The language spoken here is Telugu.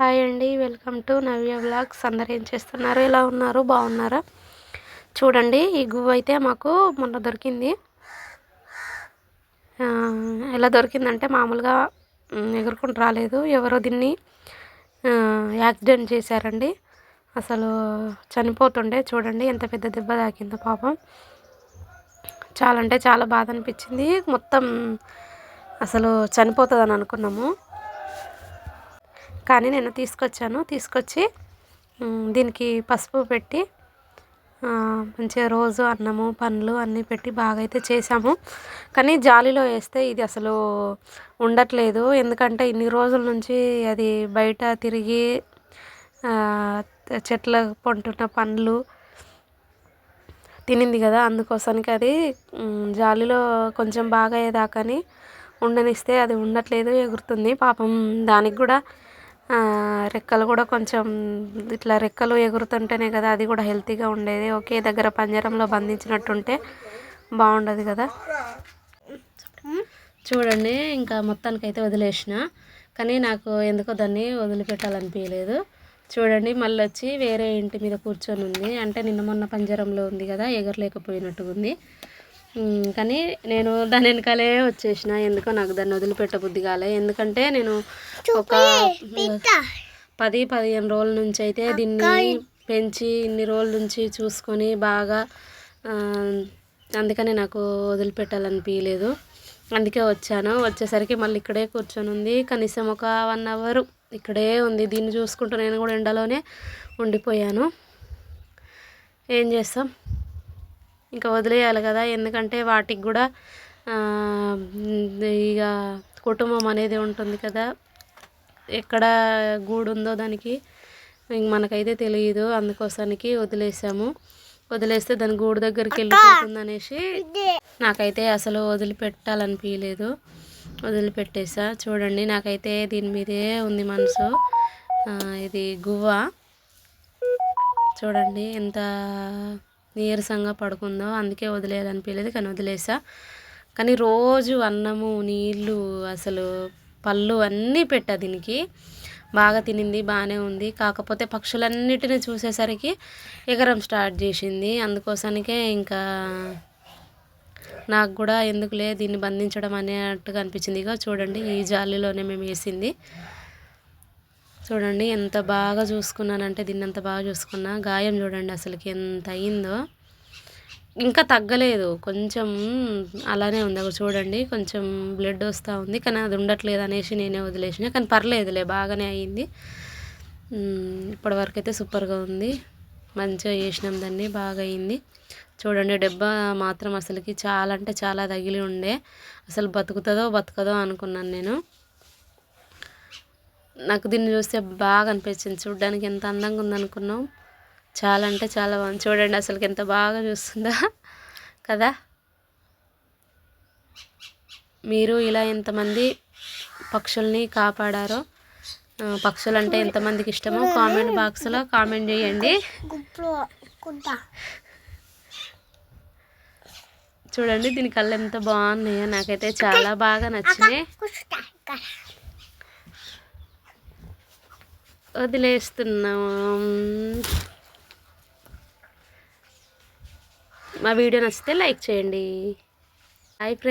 హాయ్ అండి వెల్కమ్ టు నవ్య బ్లాగ్స్ అందరు ఏం చేస్తున్నారు? ఎలా ఉన్నారు? బాగున్నారా? చూడండి ఈ గువ్వ అయితే మాకు మొన్న దొరికింది. ఎలా దొరికిందంటే మామూలుగా ఎగురుకుంటూ రాలేదు. ఎవరో దీన్ని యాక్సిడెంట్ చేశారండి. అసలు చనిపోతుండే చూడండి ఎంత పెద్ద దెబ్బ తాకిందో పాపం. చాలా అంటే చాలా బాధ అనిపించింది. మొత్తం అసలు చనిపోతుందని అనుకున్నాము. కానీ నేను తీసుకొచ్చాను. తీసుకొచ్చి దీనికి పసుపు పెట్టి మంచిగా రోజు అన్నము పండ్లు అన్నీ పెట్టి బాగా అయితే చేసాము కానీ జాలీలో వేస్తే ఇది అసలు ఉండట్లేదు. ఎందుకంటే ఇన్ని రోజుల నుంచి అది బయట తిరిగి చెట్ల పంటున్న పండ్లు తినింది కదా. అందుకోసానికి అది జాలీలో కొంచెం బాగా అయ్యేదాకని ఉండనిస్తే అది ఉండట్లేదు ఎగురుతుంది. పాపం దానికి కూడా రెక్కలు కూడా కొంచెం ఇట్లా రెక్కలు ఎగురుతుంటేనే కదా అది కూడా హెల్తీగా ఉండేది. ఒకే దగ్గర పంజరంలో బంధించినట్టుంటే బాగుండదు కదా. చూడండి ఇంకా మొత్తానికి అయితే వదిలేసిన. కానీ నాకు ఎందుకో దాన్ని వదిలిపెట్టాలనిపించలేదు చూడండి మళ్ళీ వచ్చి వేరే ఇంటి మీద కూర్చొని ఉంది అంటే నిన్న మొన్న పంజరంలో ఉంది కదా ఎగరలేకపోయినట్టుగా ఉంది కానీ నేను దాని వెనకాలే వచ్చేసిన. ఎందుకో నాకు దాన్ని వదిలిపెట్టబుద్ధి కాలే. ఎందుకంటే నేను ఒక పది పదిహేను రోజుల నుంచి అయితే దీన్ని పెంచి ఇన్ని రోజుల నుంచి చూసుకొని బాగా అందుకని నాకు వదిలిపెట్టాలనిపించలేదు అందుకే వచ్చాను. వచ్చేసరికి మళ్ళీ ఇక్కడే కూర్చొని ఉంది. కనీసం ఒక వన్ అవర్ ఇక్కడే ఉంది. దీన్ని చూసుకుంటూ నేను కూడా ఎండలోనే ఉండిపోయాను. ఏం చేస్తాం? ఇంకా వదిలేయాలి కదా. ఎందుకంటే వాటికి కూడా ఇక కుటుంబం అనేది ఉంటుంది కదా. ఎక్కడ గూడు ఉందో దానికి మనకైతే తెలియదు. అందుకోసానికి వదిలేసాము. వదిలేస్తే దాని గూడు దగ్గరికి వెళ్ళిపోతుంది అనేసి నాకైతే అసలు వదిలిపెట్టాలనిపించలేదు వదిలిపెట్టేసా. చూడండి నాకైతే దీని మీదే ఉంది మనసు. ఇది గువ్వ. చూడండి ఎంత నీరసంగా పడుకుందో. అందుకే వదిలేయాలనిపించలేదు కానీ వదిలేసా. కానీ రోజు అన్నము నీళ్ళు అసలు పళ్ళు అన్నీ పెట్టా దీనికి. బాగా తినింది బాగానే ఉంది. కాకపోతే పక్షులన్నిటిని చూసేసరికి ఎగరం స్టార్ట్ చేసింది. అందుకోసానికే ఇంకా నాకు కూడా ఎందుకులే దీన్ని బంధించడం అనేట్టుగా అనిపించింది. ఇక చూడండి ఈ జాలీలోనే మేము వేసింది. చూడండి ఎంత బాగా చూసుకున్నానంటే దీన్ని అంత బాగా చూసుకున్నా గాయం చూడండి అసలుకి ఎంత అయిందో. ఇంకా తగ్గలేదు కొంచెం అలానే ఉంది. అక్కడ చూడండి కొంచెం బ్లడ్ వస్తూ ఉంది. కానీ అది ఉండట్లేదు అనేసి నేనే వదిలేసిన. కానీ పర్లేదులే బాగానే అయ్యింది ఇప్పటివరకు అయితే సూపర్గా ఉంది. మంచిగా చేసినాం దాన్ని బాగా అయింది. చూడండి డెబ్బ మాత్రం అసలుకి చాలా అంటే చాలా తగిలి ఉండే. అసలు బతుకుతుందో బతుకదో అనుకున్నాను నేను. నాకు దీన్ని చూస్తే బాగా అనిపించింది. చూడడానికి ఎంత అందంగా ఉందనుకున్నాం. చాలా అంటే చాలా బాగుంది. చూడండి అసలుకి ఎంత బాగా చూస్తుందా కదా. మీరు ఇలా ఎంతమంది పక్షుల్ని కాపాడారో పక్షులు అంటే ఎంతమందికి ఇష్టమో కామెంట్ బాక్స్లో కామెంట్ చేయండి. చూడండి దీని కళ్ళు ఎంత బాగున్నాయో. నాకైతే చాలా బాగా నచ్చినాయి. వదిలేస్తున్నాము మా వీడియో నచ్చితే లైక్ చేయండి. Hi friend